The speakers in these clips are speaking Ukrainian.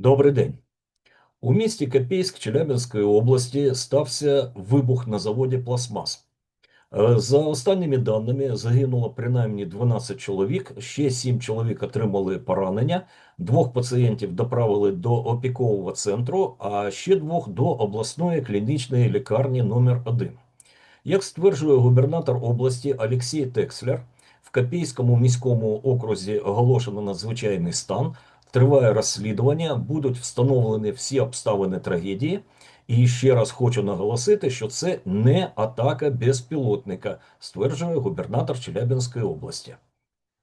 Добрий день. У місті Копейськ Челябинської області стався вибух на заводі Пластмас. Е, За останніми даними загинуло принаймні 12 чоловік, ще 7 чоловік отримали поранення, двох пацієнтів доправили до опікового центру, а ще двох до обласної клінічної лікарні номер 1 Як стверджує губернатор області Олексій Текслер, в Копейському міському окрузі оголошено надзвичайний стан, триває розслідування, будуть встановлені всі обставини трагедії. І ще раз хочу наголосити, що це не атака безпілотника, стверджує губернатор Челябинської області.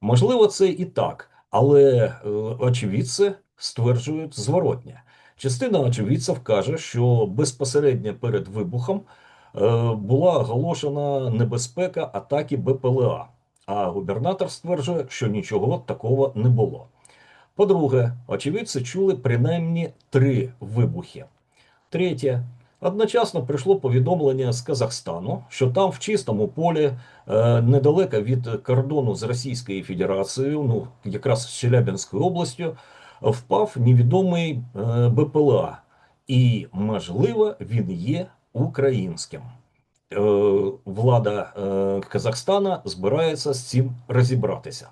Можливо, це і так, але е, очевидці стверджують зворотня. Частина очевидців каже, що безпосередньо перед вибухом е, була оголошена небезпека атаки БПЛА, а губернатор стверджує, що нічого такого не було. По-друге, очевидці чули принаймні три вибухи. Третє. Одночасно прийшло повідомлення з Казахстану, що там в чистому полі, е, недалеко від кордону з Російською Федерацією, ну якраз з Челябинською областю, впав невідомий е, БПЛА, і, можливо, він є українським. Е, Влада е, Казахстана збирається з цим розібратися.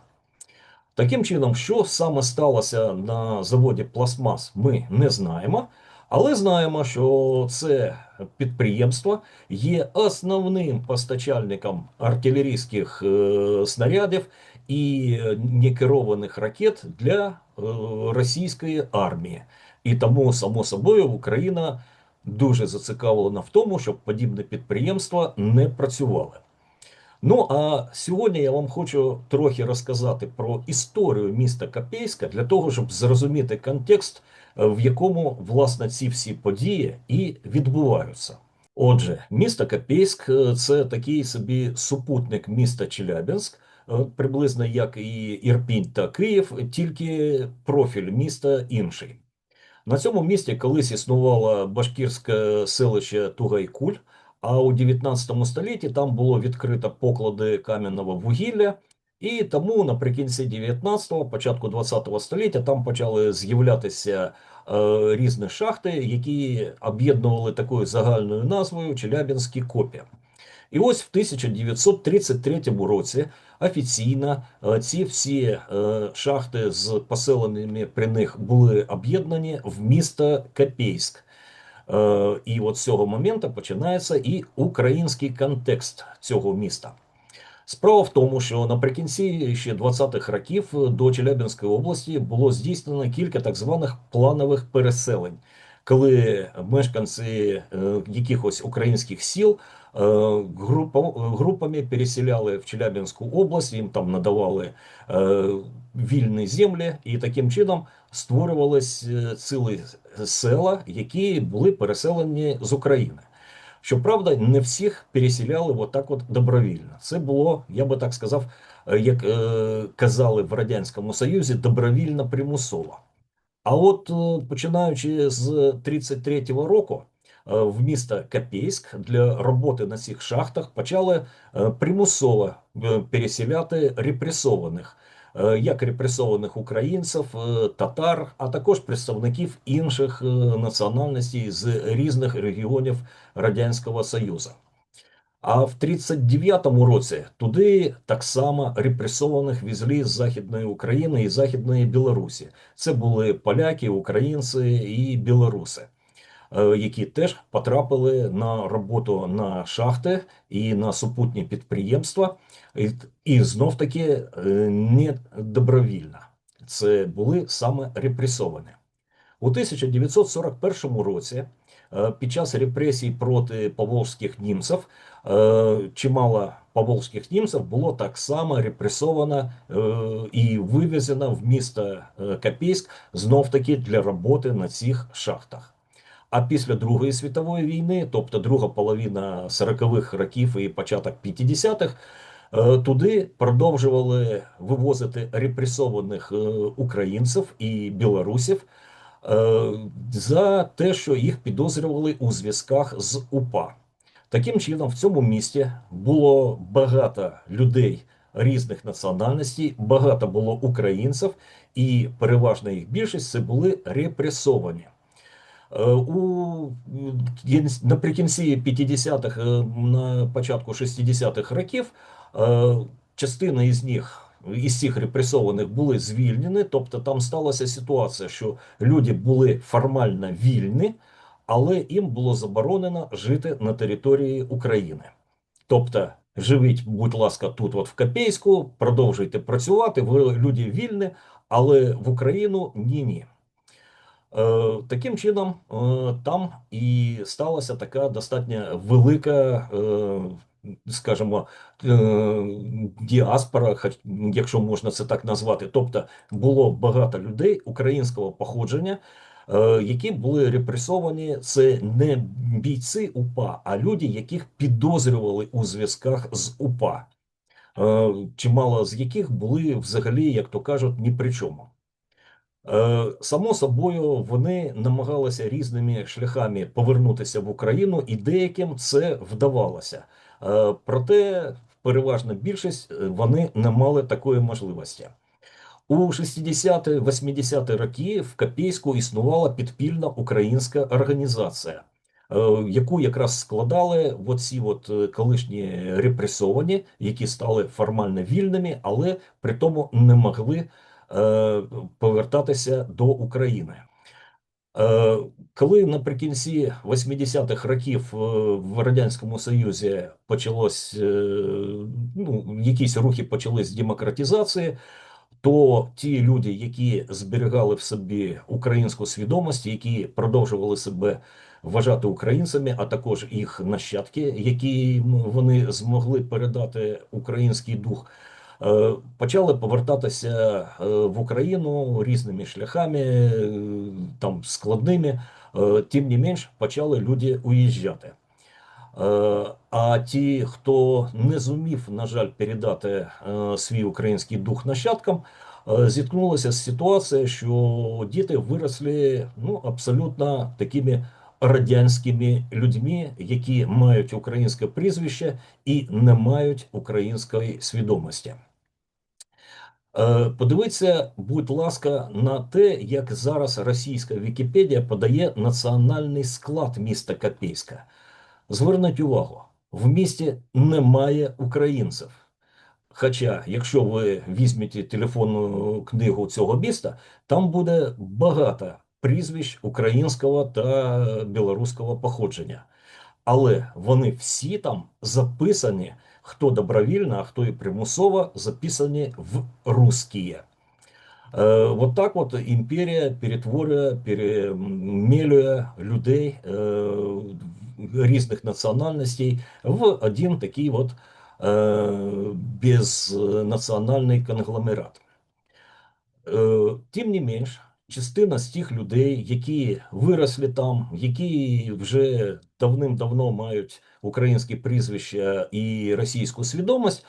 Таким чином, що саме сталося на заводі Пластмас, ми не знаємо. Але знаємо, що це підприємство є основним постачальником артилерійських е, снарядів і некерованих ракет для е, російської армії. І тому, само собою, Україна дуже зацікавлена в тому, щоб подібне підприємства не працювали. Ну а сьогодні я вам хочу трохи розказати про історію міста Копейська для того, щоб зрозуміти контекст, е, в якому власне ці всі події і відбуваються. Отже, місто Копейськ е, це такий собі супутник міста Челябинськ, е, приблизно як і Ірпінь та Київ, тільки профіль міста інший. На цьому місті колись існувало башкірське селище Тугайкуль. А у 19 столітті там було відкрито поклади кам'яного вугілля, і тому наприкінці 19-го, початку 20-го століття там почали з'являтися е, різні шахти, які об'єднували такою загальною назвою Челябинські копі. І ось в 1933 році офіційно е, ці всі е, шахти з поселеними при них були об'єднані в місто Копейськ. Е, І от з цього моменту починається і український контекст цього міста. Справа в тому, що наприкінці ще 20-х років до Челябинської області було здійснено кілька так званих планових переселень, коли мешканці е, якихось українських сіл е, групами переселяли в Челябинську область, їм там надавали вільні землі, і таким чином створювались е, цілі села, які були переселені з України. Щоправда, не всіх переселяли отак от добровільно. Це було, я би так сказав, е, як е, казали в Радянському Союзі, добровільно примусово. А от е, починаючи з 33-го року, е, в місто Копейськ для роботи на цих шахтах почали примусово переселяти репресованих, як репресованих українців, е, татар, а також представників інших е, національностей з різних регіонів Радянського Союзу. А в 39-му році туди так само репресованих везли з Західної України і Західної Білорусі. Це були поляки, українці і білоруси, е, які теж потрапили на роботу на шахти і на супутні підприємства, і, і знов таки е, не добровільно. Це були саме репресовані. У 1941 році, е, під час репресій проти поволжських німців, е, чимало поволжських німців було так само репресовано е, і вивезено в місто е, Копейськ знов таки для роботи на цих шахтах. А після Другої світової війни, тобто друга половина 40-х років і початок 50-х, е, туди продовжували вивозити репресованих е, українців і білорусів е, за те, що їх підозрювали у зв'язках з УПА. Таким чином, в цьому місті було багато людей різних національностей, багато було українців, і переважна їх більшість це були репресовані. Е, У наприкінці 50-х, е, на початку 60-х років, е, частина із них. Із цих репресованих були звільнені, тобто там сталася ситуація, що люди були формально вільні, але їм було заборонено жити на території України. Тобто, живіть, будь ласка, тут, от в Копейську, продовжуйте працювати, ви люди вільні, але в Україну ні-ні. Е, Таким чином, е, там і сталася така достатньо велика, е, скажімо, діаспора, якщо можна це так назвати. Тобто було багато людей українського походження, які були репресовані. Це не бійці УПА, а люди, яких підозрювали у зв'язках з УПА, чимало з яких були взагалі, як то кажуть, ні при чому. Е, Само собою, вони намагалися різними шляхами повернутися в Україну, і деяким це вдавалося. Е, Проте, переважна більшість е, вони не мали такої можливості. У 60-80-ті роки в Копейську існувала підпільна українська організація, яку якраз складали оці от колишні репресовані, які стали формально вільними, але при тому не могли повертатися до України. Е, Коли наприкінці 80-х років е, в Радянському Союзі почалось е, ну, якісь рухи почались демократизації, то ті люди, які зберігали в собі українську свідомість, які продовжували себе вважати українцями, а також їх нащадки, які вони змогли передати український дух, е, почали повертатися е, в Україну різними шляхами, е, там складними. Е, Тим не менш, почали люди уїжджати. Е, А ті, хто не зумів, на жаль, передати е, свій український дух нащадкам, е, зіткнулися з ситуацією, що діти виросли ну, абсолютно такими радянськими людьми, які мають українське прізвище і не мають української свідомості. Е, Подивіться, будь ласка, на те, як зараз російська Вікіпедія подає національний склад міста Копейська. Зверніть увагу, в місті немає українців. Хоча, якщо ви візьмете телефонну книгу цього міста, там буде багато прізвищ українського та білоруського походження. Але вони всі там записані, хто добровільно, а хто і примусово записані в русські. Е, От так от імперія перетворює, перемелює людей е, різних національностей в один такий от е, безнаціональний конгломерат. Е, Тим не менш, Частина з тих людей, які виросли там, які вже давним-давно мають українське прізвище і російську свідомість,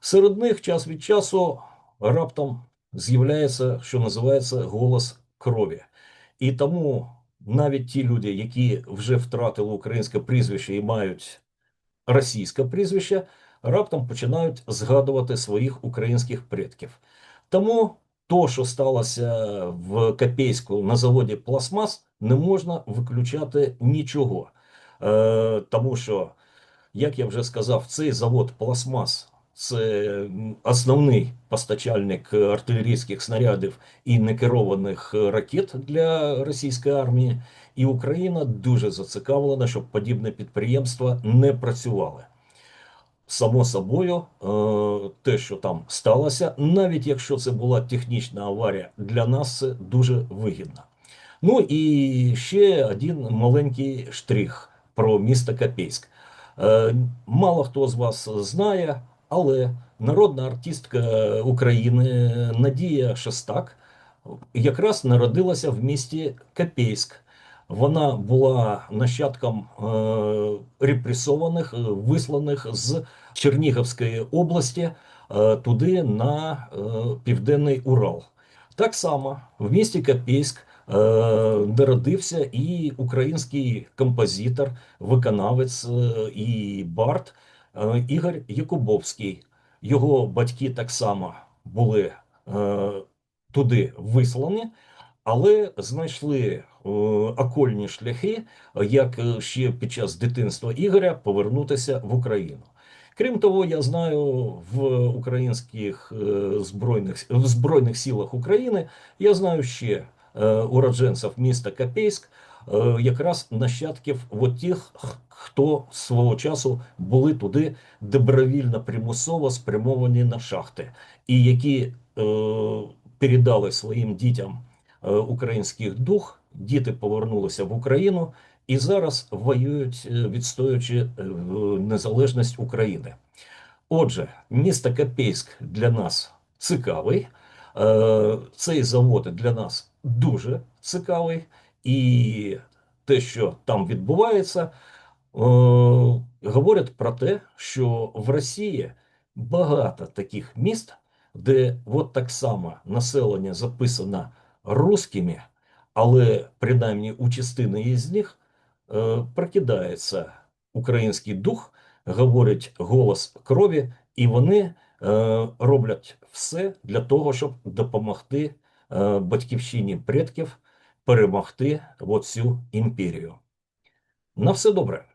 серед них час від часу раптом з'являється, що називається голос крові. І тому навіть ті люди, які вже втратили українське прізвище і мають російське прізвище, раптом починають згадувати своїх українських предків. Тому то, що сталося в Копейську на заводі Пластмас, не можна виключати нічого. Е, тому що, як я вже сказав, цей завод Пластмас це основний постачальник артилерійських снарядів і некерованих ракет для російської армії, і Україна дуже зацікавлена, щоб подібне підприємства не працювали. Само собою, е, те, що там сталося, навіть якщо це була технічна аварія, для нас це дуже вигідно. Ну і ще один маленький штрих про місто Копейськ. Е, Мало хто з вас знає, але народна артистка України Надія Шестак якраз народилася в місті Копейськ. Вона була нащадком е, репресованих, е, висланих з Чернігівської області е, туди на е, південний Урал. Так само в місті Копейськ е, народився і український композитор, виконавець е, і бард е, Ігор Якубовський. його батьки так само були е, туди вислані, але знайшли е, окольні шляхи, як е, ще під час дитинства Ігоря повернутися в Україну. Крім того, я знаю в українських е, збройних в збройних силах України. Я знаю ще уродженців міста Копейськ, якраз нащадків от тих, хто свого часу були туди добровільно примусово спрямовані на шахти, і які передали своїм дітям е, український дух. Діти повернулися в Україну і зараз воюють, е, відстоюючи е, незалежність України. Отже, місто Копейськ для нас цікавий. Цей завод для нас дуже цікавий, і те, що там відбувається, говорять про те, що в Росії багато таких міст, де от так само населення записано русскими, але принаймні у частини із них е, прокидається український дух, говорить голос крові, і вони е, роблять все для того, щоб допомогти е, батьківщині предків перемогти цю імперію. На все добре.